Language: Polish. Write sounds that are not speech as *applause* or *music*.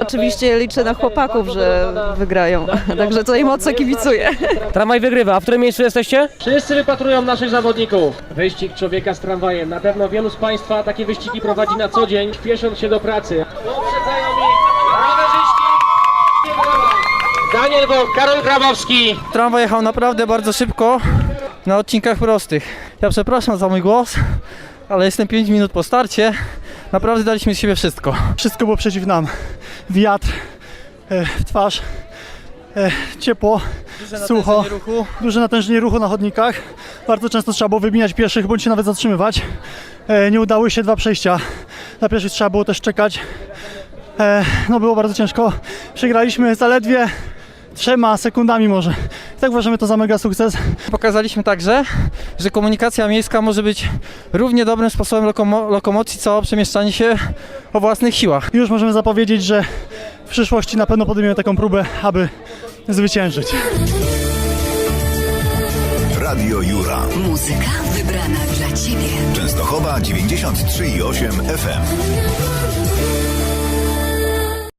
Oczywiście liczę na chłopaków, że wygrają, *laughs* także tutaj mocno kibicuję. Tramwaj wygrywa, a w którym miejscu jesteście? Wszyscy wypatrują naszych zawodników. Wyścig człowieka z tramwajem. Na pewno wielu z Państwa takie wyścigi prowadzi na co dzień, śpiesząc się do pracy. Poprzedzają ich rowerzyści. Daniel Boch, Karol Grabowski. Tramwaj jechał naprawdę bardzo szybko na odcinkach prostych. Ja przepraszam za mój głos, ale jestem 5 minut po starcie. Naprawdę daliśmy z siebie wszystko. Wszystko było przeciw nam. Wiatr e, w twarz, e, ciepło, sucho, ruchu. duże natężenie ruchu na chodnikach. Bardzo często trzeba było wybijać pieszych bądź się nawet zatrzymywać. E, nie udały się dwa przejścia. Na pierwszych trzeba było też czekać. E, no było bardzo ciężko. Przegraliśmy zaledwie trzema sekundami może. I tak uważamy to za mega sukces. Pokazaliśmy także, że komunikacja miejska może być równie dobrym sposobem lokomo- lokomocji, co przemieszczanie się o własnych siłach. Już możemy zapowiedzieć, że w przyszłości na pewno podejmiemy taką próbę, aby zwyciężyć. Radio Jura. Muzyka wybrana dla Ciebie. Częstochowa 93,8 FM.